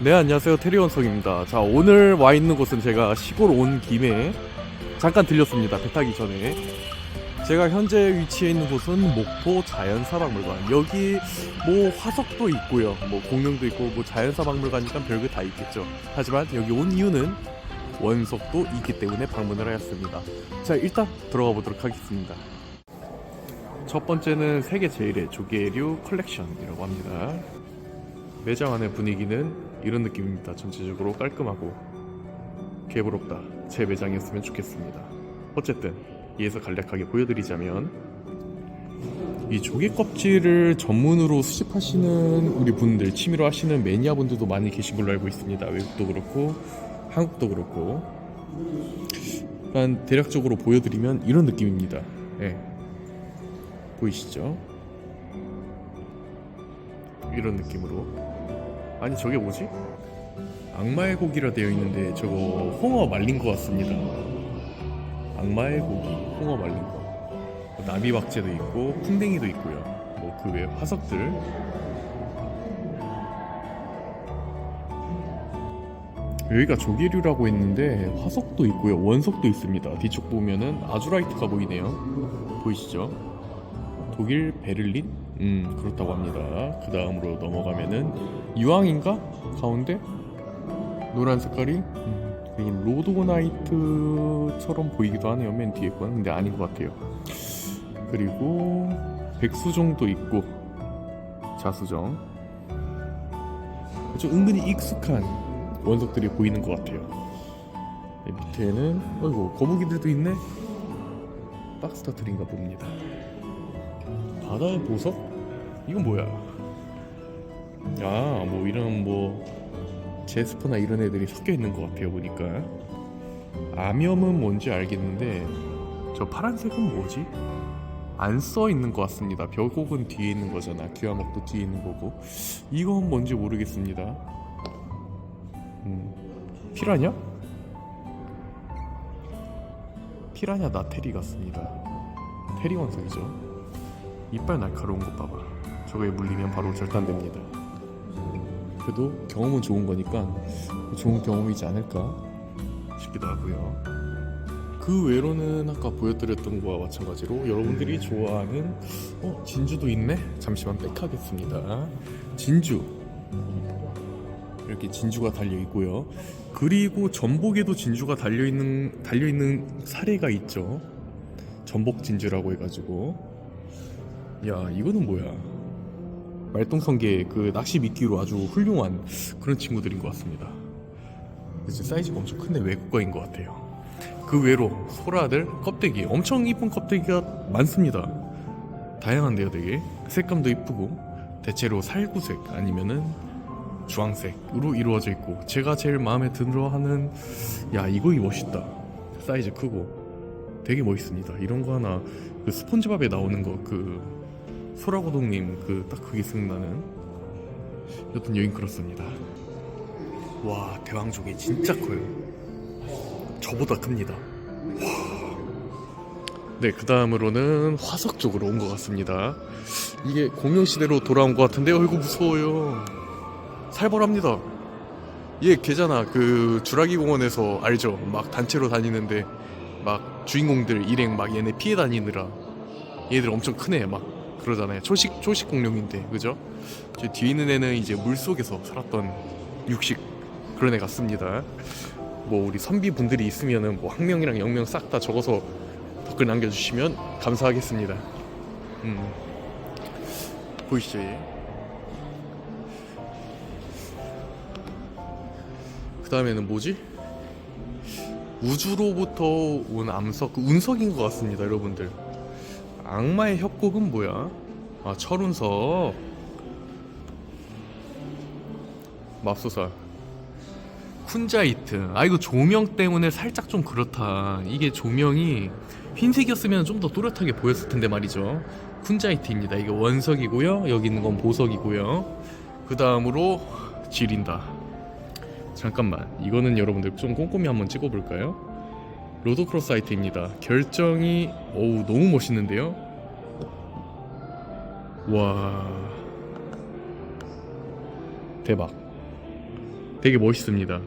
네 안녕하세요. 테리원성입니다. 자 오늘 와 있는 곳은 제가 시골 온 김에 잠깐 들렸습니다. 배 타기 전에. 제가 현재 위치해 있는 곳은 목포 자연사박물관. 여기 뭐 화석도 있고요. 뭐 공룡도 있고 뭐 자연사박물관이니까 별게 다 있겠죠. 하지만 여기 온 이유는 원석도 있기 때문에 방문을 하였습니다. 자 일단 들어가 보도록 하겠습니다. 첫 번째는 세계 제일의 조개류 컬렉션이라고 합니다. 매장 안의 분위기는 이런 느낌입니다. 전체적으로 깔끔하고 개부럽다. 제 매장이었으면 좋겠습니다. 어쨌든 이에서 간략하게 보여드리자면 이 조개 껍질을 전문으로 수집하시는 우리 분들 취미로 하시는 매니아 분들도 많이 계신 걸로 알고 있습니다. 외국도 그렇고 한국도 그렇고 일단 대략적으로 보여드리면 이런 느낌입니다. 예. 보이시죠? 이런 느낌으로 아니 저게 뭐지? 악마의 고기라 되어 있는데 저거 홍어 말린 것 같습니다. 악마의 고기, 홍어 말린 거. 뭐 나비박제도 있고 풍뎅이도 있고요. 뭐 그 외 화석들. 여기가 조개류라고 했는데 화석도 있고요. 원석도 있습니다. 뒤쪽 보면은 아주라이트가 보이네요. 보이시죠? 독일 베를린? 음 그렇다고 합니다. 그 다음으로 넘어가면은 유황인가? 가운데 노란 색깔이 음, 그리고 로드고나이트처럼 보이기도 하네요. 맨 뒤에 건 근데 아닌 것 같아요. 그리고 백수정도 있고 자수정 좀 은근히 익숙한 원석들이 보이는 것 같아요. 네, 밑에는 어이구 거북이들도 있네. 박스 터트린가 봅니다. 바다의 보석? 이건 뭐야? 아, 뭐 이런 뭐 제스퍼나 이런 애들이 섞여 있는 것 같아요 보니까. 암염은 뭔지 알겠는데 저 파란색은 뭐지? 안 써 있는 것 같습니다. 벽옥은 뒤에 있는 거잖아. 귀화목도 뒤에 있는 거고. 이건 뭔지 모르겠습니다. 음, 피라냐? 피라냐 나테리 같습니다. 테리 원석이죠. 이빨 날카로운 것 봐봐. 저거에 물리면 바로 절단됩니다. 그래도 경험은 좋은 거니까 좋은 경험이지 않을까 싶기도 하고요. 그 외로는 아까 보여드렸던 거와 마찬가지로 여러분들이 좋아하는 어 진주도 있네. 잠시만 빽하겠습니다. 진주 이렇게 진주가 달려 있고요. 그리고 전복에도 진주가 달려 있는 달려 있는 사례가 있죠. 전복 진주라고 해가지고 야 이거는 뭐야? 말똥성게 그 낚시 미끼로 아주 훌륭한 그런 친구들인 것 같습니다. 이제 사이즈가 엄청 큰데 외국어인 것 같아요. 그 외로 소라들 껍데기 엄청 이쁜 껍데기가 많습니다. 다양한데요 되게. 색감도 이쁘고 대체로 살구색 아니면은 주황색으로 이루어져 있고 제가 제일 마음에 들어하는 야 이거 멋있다. 사이즈 크고 되게 멋있습니다. 이런 거 하나 그 스폰지밥에 나오는 거그 소라고동님 그 딱 그게 생각나는 여튼 여긴 그렇습니다. 와 대왕조개 진짜 커요. 저보다 큽니다. 네그 다음으로는 화석 쪽으로 온 것 같습니다. 이게 공룡시대로 돌아온 것 같은데요 이거 무서워요. 살벌합니다. 얘 걔잖아. 그 주라기 공원에서 알죠? 막 단체로 다니는데 막 주인공들 일행 막 얘네 피해 다니느라 얘들 엄청 크네 막 그러잖아요. 초식 초식 공룡인데 그죠? 저 뒤에 있는 애는 이제 물 속에서 살았던 육식 그런 애 같습니다. 뭐 우리 선비 분들이 있으면은 뭐 학명이랑 영명 싹 다 적어서 댓글 남겨주시면 감사하겠습니다. 음 보이시죠 얘? 그 다음에는 뭐지? 우주로부터 온 암석, 그 운석인 것 같습니다, 여러분들. 악마의 협곡은 뭐야? 아 철운석 맙소사. 쿤자이트. 아 이거 조명 때문에 살짝 좀 그렇다. 이게 조명이 흰색이었으면 좀 더 또렷하게 보였을 텐데 말이죠. 쿤자이트입니다. 이게 원석이고요. 여기 있는 건 보석이고요. 그 다음으로 지린다. 잠깐만. 이거는 여러분들 좀 꼼꼼히 한번 찍어볼까요? 로드크로스 아이트입니다. 결정이 어우 너무 멋있는데요. 와 대박. 되게 멋있습니다.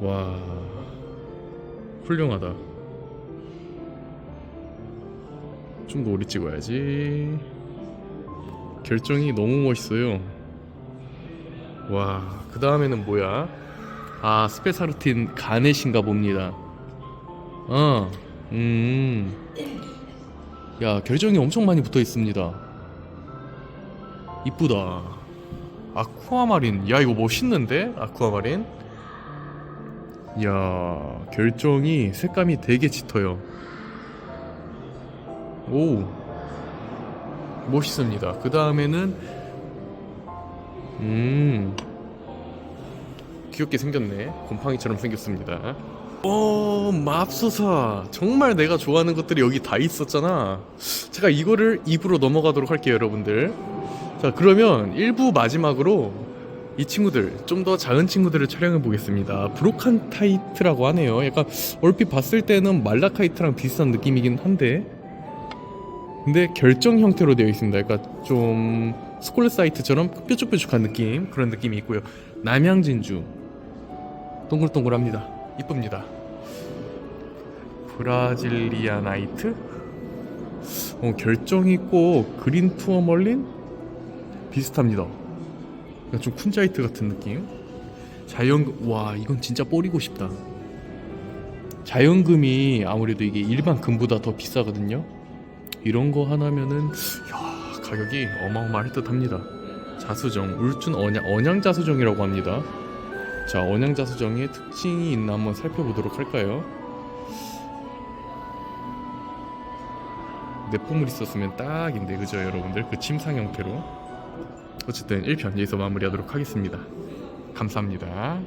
와, 훌륭하다. 좀 더 오래 찍어야지. 결정이 너무 멋있어요. 와, 그 다음에는 뭐야? 아, 스페사르틴 가넷인가 봅니다. 어, 음. 야, 결정이 엄청 많이 붙어 있습니다. 이쁘다. 아쿠아마린. 야, 이거 멋있는데? 아쿠아마린? 야, 결정이 색감이 되게 짙어요. 오. 멋있습니다. 그 다음에는 음. 귀엽게 생겼네. 곰팡이처럼 생겼습니다. 어, 맙소사. 정말 내가 좋아하는 것들이 여기 다 있었잖아. 제가 이거를 2부로 넘어가도록 할게요, 여러분들. 자, 그러면 1부 마지막으로 이 친구들, 좀 더 작은 친구들을 촬영해 보겠습니다. 브로칸타이트라고 하네요. 약간 얼핏 봤을 때는 말라카이트랑 비슷한 느낌이긴 한데, 근데 결정 형태로 되어 있습니다. 그러니까 좀 스콜렛 사이트처럼 뾰족뾰족한 느낌 그런 느낌이 있고요. 남양진주 동글동글합니다. 이쁩니다. 브라질리아 나이트 어, 결정 있고 그린 투어 멀린 비슷합니다. 약간 좀 쿤자이트 같은 느낌. 자연금 와 이건 진짜 뿌리고 싶다. 자연금이 아무래도 이게 일반 금보다 더 비싸거든요. 이런 거 하나면은 야, 가격이 어마어마할 듯 합니다. 자수정 울준 언양 언양 자수정이라고 합니다. 자 언양 자 수정의 특징이 있나 한번 살펴보도록 할까요? 내포물 있었으면 딱인데 그죠 여러분들 그 침상 형태로 어쨌든 1편 여기서 마무리하도록 하겠습니다. 감사합니다.